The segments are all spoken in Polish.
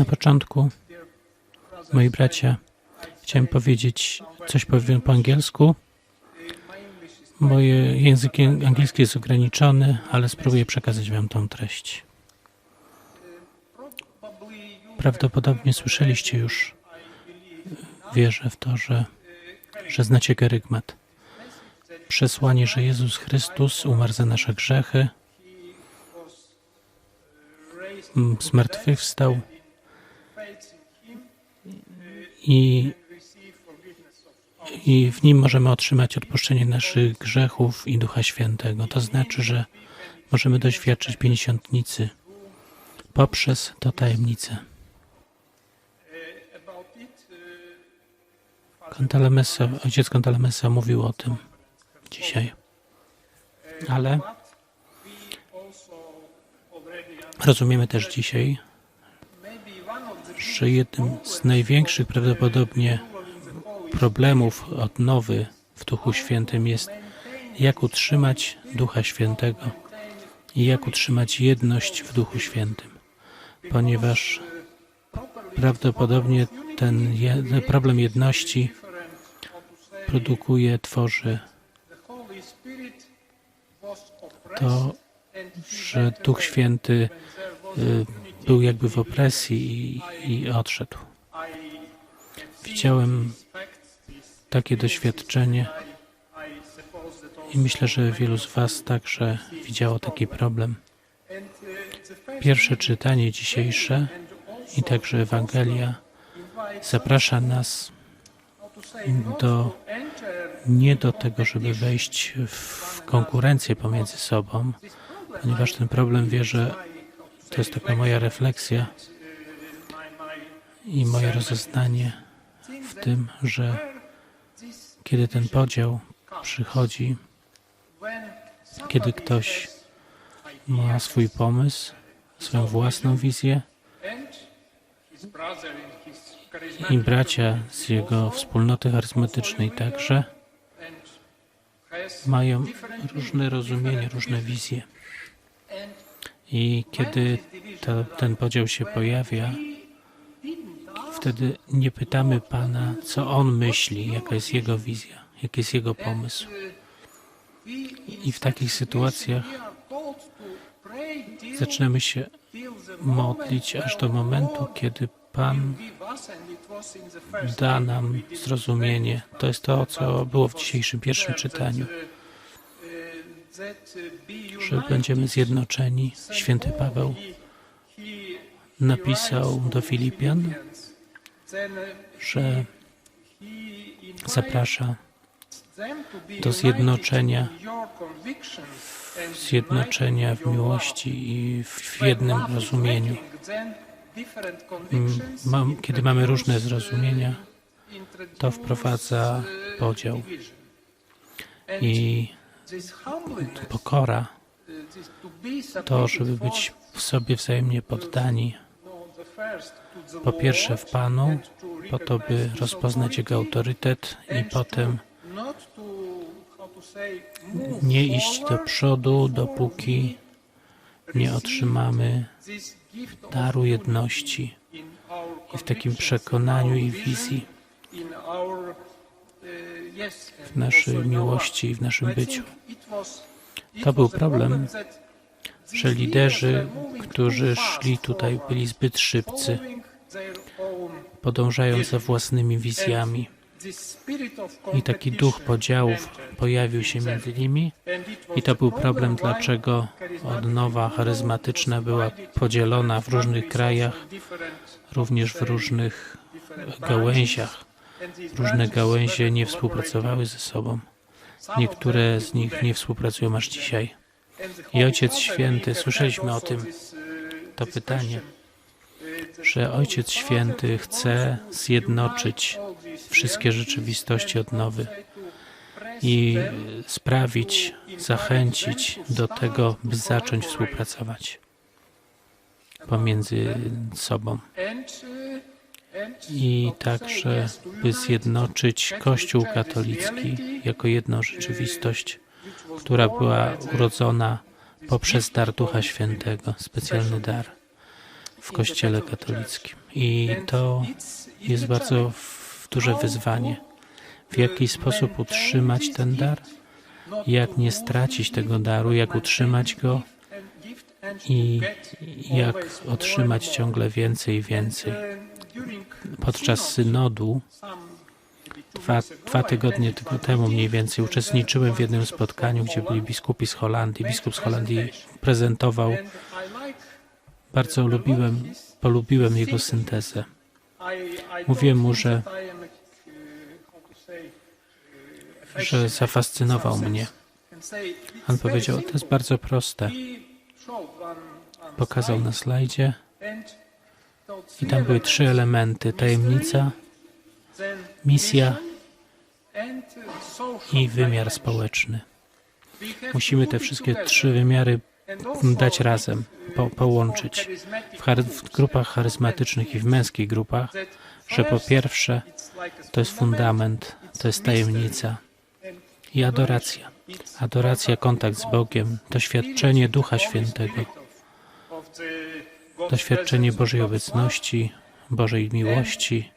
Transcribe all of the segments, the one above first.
Na początku, moi bracia, chciałem powiedzieć coś powiem po angielsku. Moje język angielski jest ograniczony, ale spróbuję przekazać Wam tą treść. Prawdopodobnie słyszeliście już, wierzę w to, że, że znacie kerygmat. Przesłanie, że Jezus Chrystus umarł za nasze grzechy, zmartwychwstał i, i w nim możemy otrzymać odpuszczenie naszych grzechów i Ducha Świętego. To znaczy, że możemy doświadczyć pięćdziesiątnicy poprzez tę tajemnicę. Kantalamessa, ojciec Kantalamessa mówił o tym dzisiaj. Ale rozumiemy też dzisiaj, że jednym z największych prawdopodobnie problemów odnowy w Duchu Świętym jest, jak utrzymać Ducha Świętego i jak utrzymać jedność w Duchu Świętym, ponieważ prawdopodobnie ten problem jedności produkuje, tworzy to, że Duch Święty y, był jakby w opresji i, i odszedł. Widziałem takie doświadczenie i myślę, że wielu z Was także widziało taki problem. Pierwsze czytanie dzisiejsze i także Ewangelia zaprasza nas do, nie do tego, żeby wejść w konkurencję pomiędzy sobą, ponieważ ten problem wierzę, to jest taka moja refleksja i moje rozeznanie w tym, że kiedy ten podział przychodzi, kiedy ktoś ma swój pomysł, swoją własną wizję i bracia z jego wspólnoty charyzmatycznej także mają różne rozumienie, różne wizje. I kiedy to, ten podział się pojawia, wtedy nie pytamy Pana, co On myśli, jaka jest Jego wizja, jaki jest Jego pomysł. I w takich sytuacjach zaczynamy się modlić aż do momentu, kiedy Pan da nam zrozumienie. To jest to, co było w dzisiejszym pierwszym czytaniu. Że będziemy zjednoczeni. Święty Paweł napisał do Filipian, że zaprasza do zjednoczenia, zjednoczenia w miłości i w jednym rozumieniu. Mm, kiedy mamy różne zrozumienia, to wprowadza podział. I pokora, to, żeby być w sobie wzajemnie poddani, po pierwsze w Panu, po to, by rozpoznać Jego autorytet i potem nie iść do przodu, dopóki nie otrzymamy daru jedności i w takim przekonaniu i wizji w naszej miłości i w naszym byciu. To był problem, że liderzy, którzy szli tutaj, byli zbyt szybcy, podążając za własnymi wizjami. I taki duch podziałów pojawił się między nimi i to był problem, dlaczego odnowa charyzmatyczna była podzielona w różnych krajach, również w różnych gałęziach. Różne gałęzie nie współpracowały ze sobą. Niektóre z nich nie współpracują aż dzisiaj. I Ojciec Święty, słyszeliśmy o tym, to pytanie, że Ojciec Święty chce zjednoczyć wszystkie rzeczywistości odnowy i sprawić, zachęcić do tego, by zacząć współpracować pomiędzy sobą. I także, by zjednoczyć Kościół katolicki jako jedną rzeczywistość, która była urodzona poprzez dar Ducha Świętego, specjalny dar. w Kościele katolickim. I to jest bardzo duże wyzwanie. W jaki sposób utrzymać ten dar, jak nie stracić tego daru, jak utrzymać go i jak otrzymać ciągle więcej i więcej. Podczas synodu dwa, dwa tygodnie temu mniej więcej uczestniczyłem w jednym spotkaniu, gdzie byli biskupi z Holandii. Biskup z Holandii prezentował. Bardzo lubiłem, polubiłem jego syntezę. Mówiłem mu, że, że zafascynował mnie. On powiedział, to jest bardzo proste. Pokazał na slajdzie i tam były trzy elementy. Tajemnica, misja i wymiar społeczny. Musimy te wszystkie trzy wymiary dać razem, po, połączyć w, w grupach charyzmatycznych i w męskich grupach, że po pierwsze to jest fundament, to jest tajemnica i adoracja. Adoracja, kontakt z Bogiem, doświadczenie Ducha Świętego, doświadczenie Bożej obecności, Bożej miłości.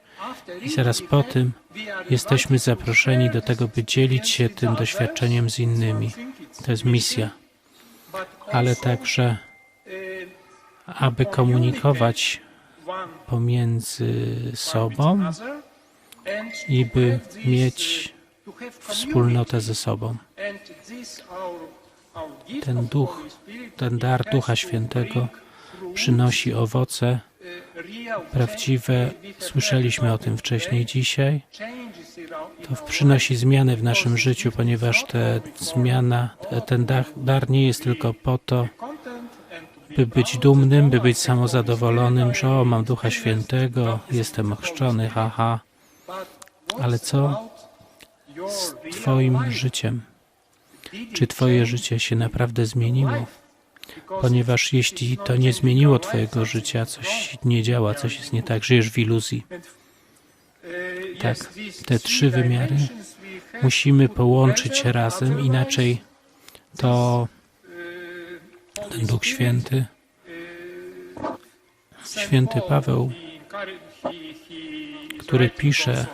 I zaraz po tym jesteśmy zaproszeni do tego, by dzielić się tym doświadczeniem z innymi. To jest misja, ale także, aby komunikować pomiędzy sobą i by mieć wspólnotę ze sobą. Ten duch, ten dar Ducha Świętego przynosi owoce prawdziwe. Słyszeliśmy o tym wcześniej dzisiaj. To przynosi zmiany w naszym życiu, ponieważ te zmiana, ten dar, nie jest tylko po to, by być dumnym, by być samozadowolonym, że o, mam Ducha Świętego, jestem ochrzczony, haha. Ale co z Twoim życiem? Czy Twoje życie się naprawdę zmieniło? Ponieważ jeśli to nie zmieniło Twojego życia, coś nie działa, coś jest nie tak, żyjesz w iluzji. Tak, te trzy wymiary musimy połączyć razem, inaczej to ten Duch Święty, Święty Paweł, który pisze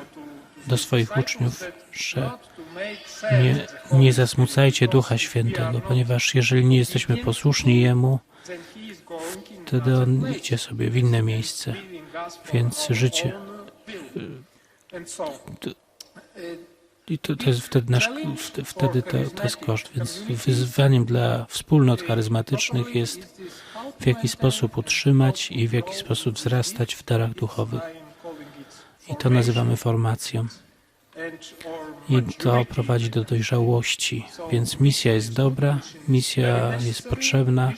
do swoich uczniów, że nie, nie zasmucajcie Ducha Świętego, ponieważ jeżeli nie jesteśmy posłuszni Jemu, wtedy On idzie sobie w inne miejsce. Więc życie. I to, to jest wtedy nasz, wtedy to, to jest koszt. Więc wyzwaniem dla wspólnot charyzmatycznych jest w jaki sposób utrzymać i w jaki sposób wzrastać w darach duchowych. I to nazywamy formacją. I to prowadzi do dojrzałości. Więc misja jest dobra, misja jest potrzebna,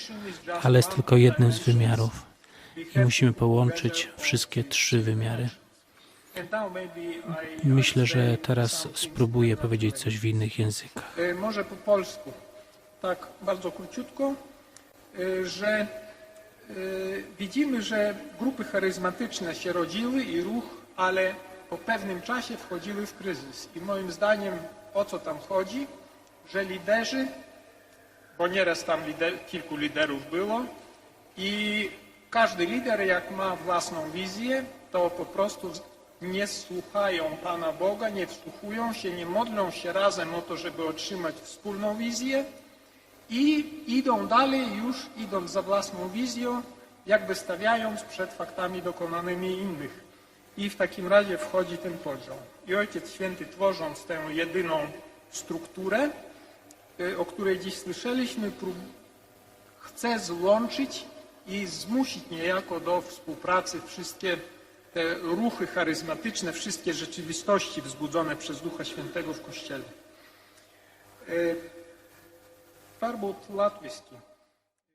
ale jest tylko jednym z wymiarów. I musimy połączyć wszystkie trzy wymiary. Myślę, że teraz spróbuję powiedzieć coś w innych językach. Może po polsku. Tak, bardzo króciutko, e, że e, widzimy, że grupy charyzmatyczne się rodziły i ruch, ale po pewnym czasie wchodziły w kryzys. I moim zdaniem o co tam chodzi? Że liderzy, bo nieraz tam lider, kilku liderów było i każdy lider jak ma własną wizję, to po prostu nie słuchają Pana Boga, nie wsłuchują się, nie modlą się razem o to, żeby otrzymać wspólną wizję i idą dalej, już idąc za własną wizją, jakby stawiając przed faktami dokonanymi innych. I w takim razie wchodzi ten podział. I Ojciec Święty, tworząc tę jedyną strukturę, y, o której dziś słyszeliśmy, chce złączyć i zmusić niejako do współpracy wszystkie te ruchy charyzmatyczne, wszystkie rzeczywistości wzbudzone przez Ducha Świętego w Kościele. Y, Farbot latwiski.